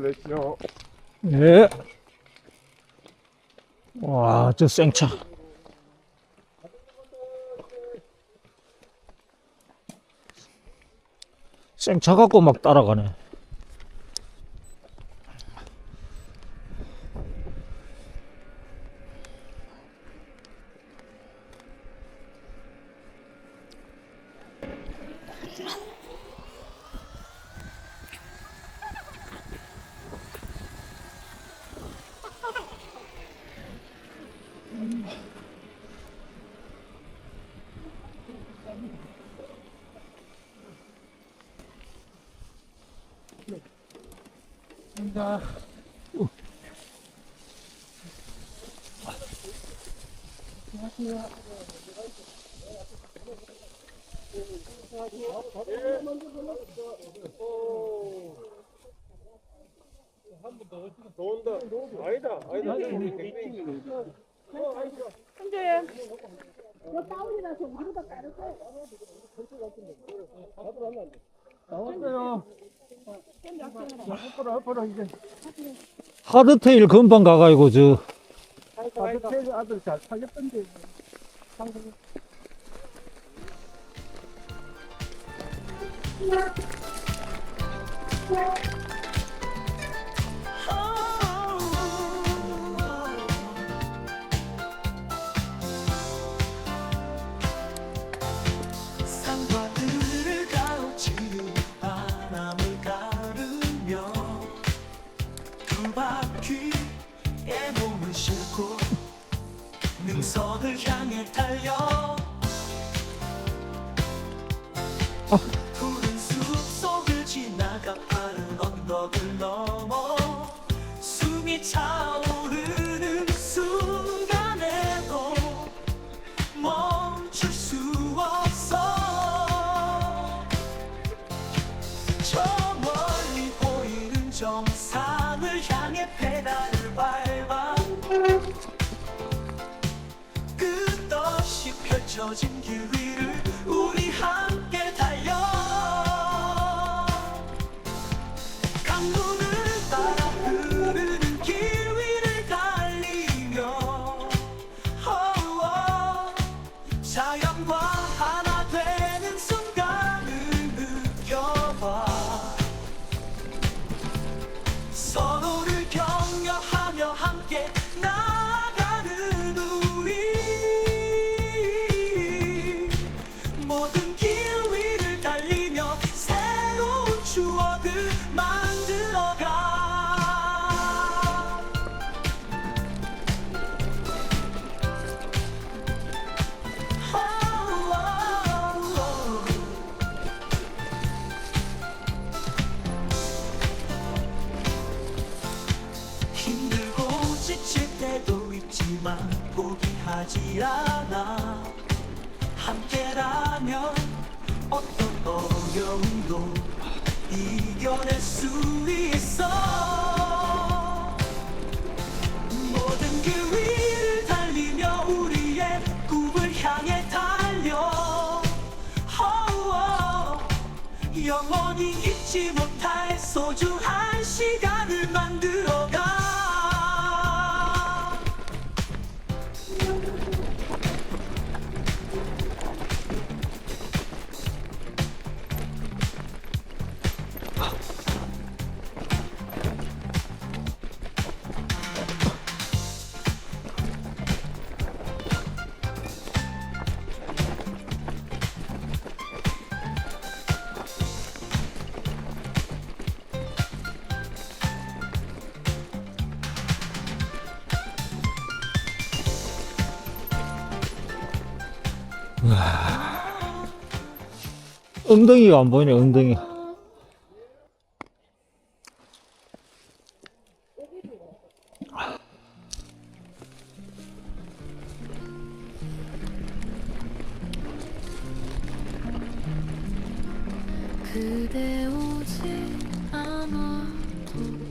되시오. 예. 와, 저 생차. 생차 갖고 막 따라가네. 더운다. 아니다. 아니다. 근데 너 다운이라서 우리보다 빠르고 나왔어요. 하드테일 금방 가가지고 저 아들 아들 잘 살렸던데. 산 싣고 능선을 향해 달려. 푸른 숲속을 지나가 파른 언덕을 넘어 숨이 차오르는 순간에도 멈출 수 없어. 저 멀리 보이는 정상 펼쳐진 길 위를 우리 함께 포기하지 않아. 함께라면 어떤 어려움도 이겨낼 수 있어. 모든 길 위를 달리며 우리의 꿈을 향해 달려. 영원히 잊지 못할 소중한 시간을 만들어가 엉덩이가 안 보이네, 엉덩이. 그대 오지 않아도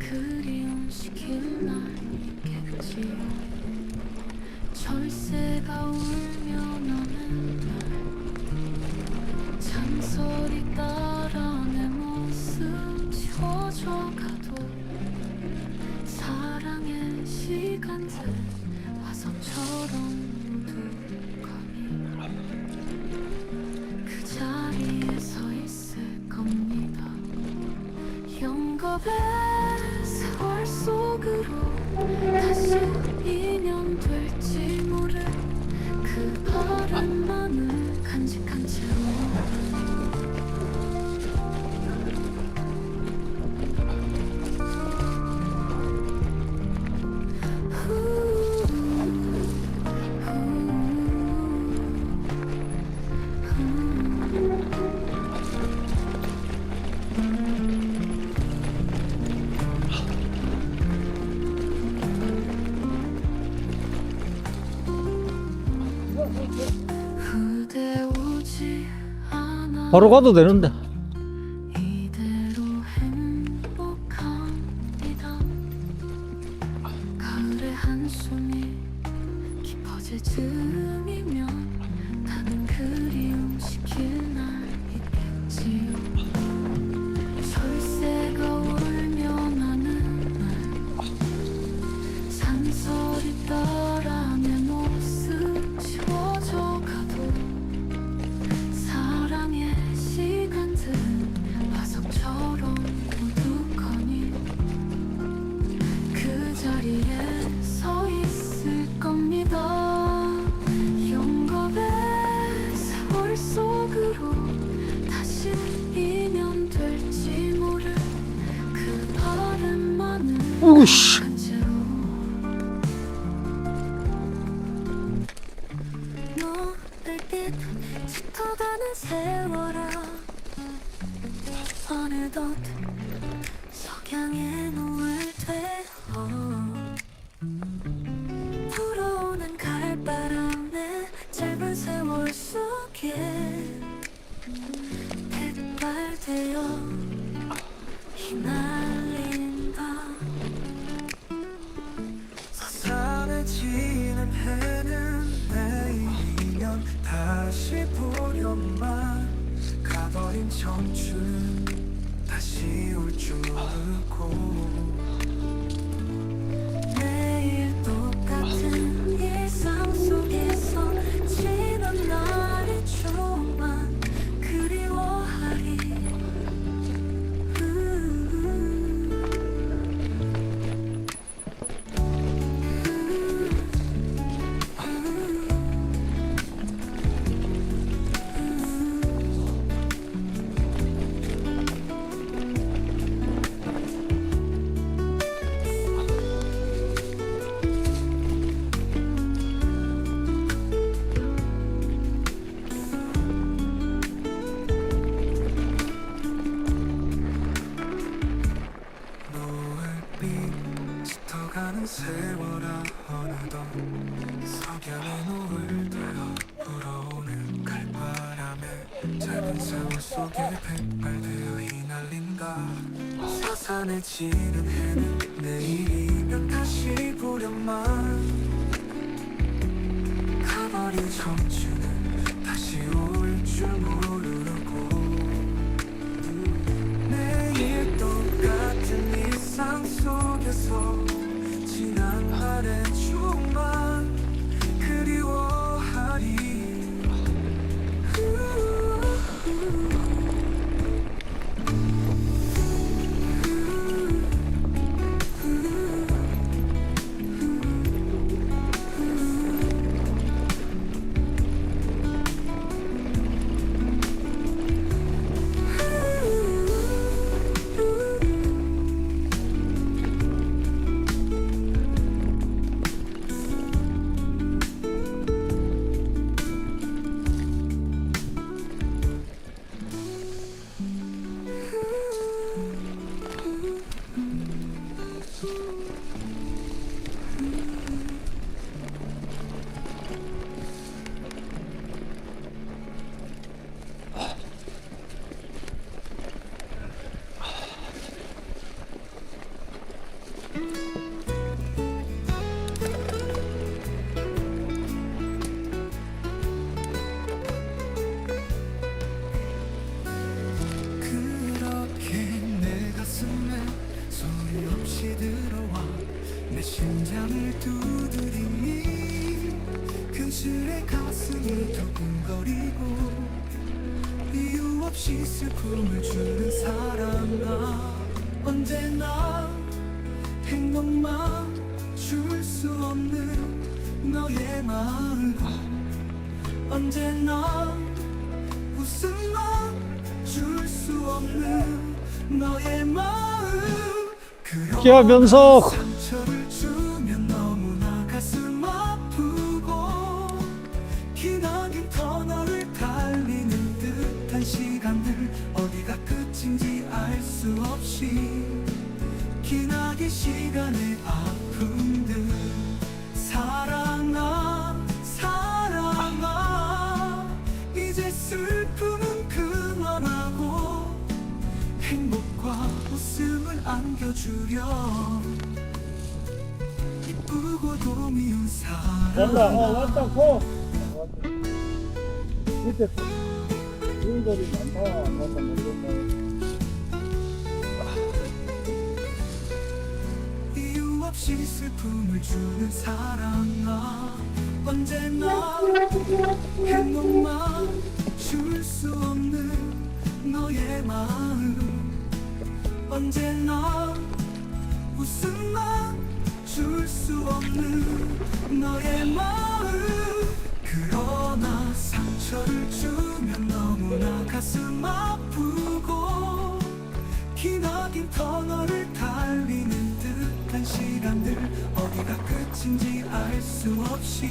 could 바로 가도 되는데. 눈빛 짙어가는 세월아. 어느덧 석양에 놓은 멈춘 다시 올 줄 모르고. 세워라 어느덧 석양의 노을 되어 불어오는 칼바람에 짧은 세월 속에 백발되어 휘날린다 서산에 지는 해는 내일이면 다시 보련만 가버린 청춘은 다시 올 줄 모르고 내일 똑같은 일상 속에서 지난 하루 추억만 그리워하리. 없이 슬픔을 주는 사랑아 언제나 행복만 줄 수 없는 너의 마음 언제나 웃음만 줄 수 없는 너의 마음 면석! 상처를 주면 너무나 가슴 아프고 기나긴 듯한 시간들 어디가 끝인지 알 수 없이 기나긴 시간의 아픔들. 사랑아 사랑아 이제 슬픔은 그만하고 행복과 웃음을 안겨주렴. 이쁘고도 미운 사랑 어 왔다 고 밑에 주인들이 많다 많다 모르겠네 이유 없이 슬픔을 주는 사랑아 언제나 행복만 줄 수 없는 너의 마음. 언제나 웃음만 줄 수 없는 터널을 달리는 듯한 시간들 어디가 끝인지 알 수 없이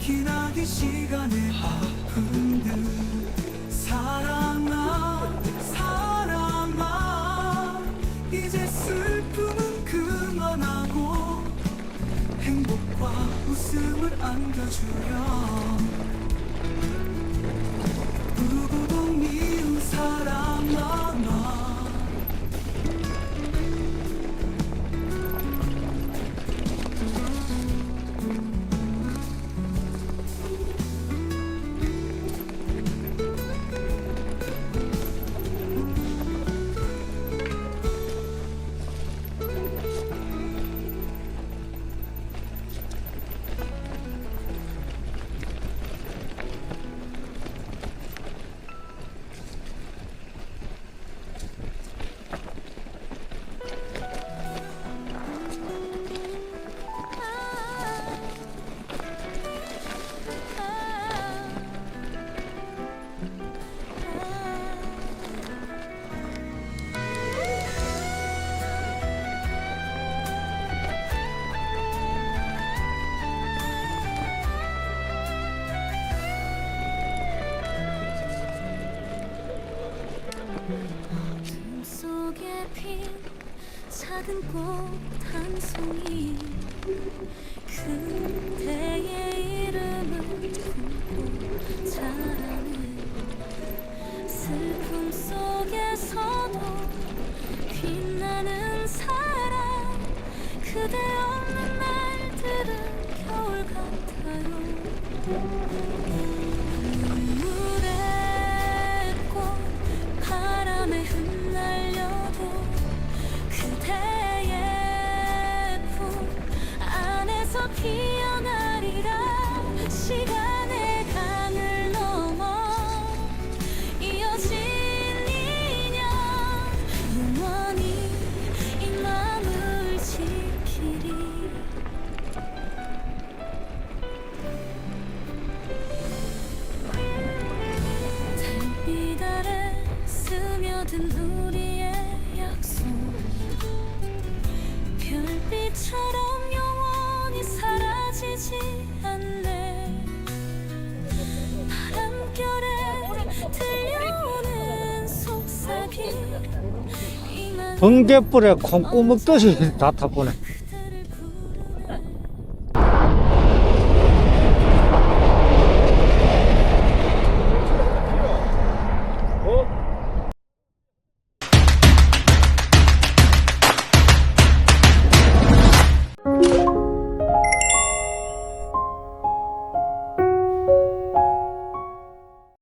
기나긴 시간의 아픔들. 사랑아 사랑아 이제 슬픔은 그만하고 행복과 웃음을 안겨주렴. 누구도 작은 꽃한 송이 그대의 이름을 품고 자라는 슬픔 속에서도 빛나는 사랑 그대 없는 날들은 겨울 같아요 번개불에 콩 꾸먹듯이 다 타보네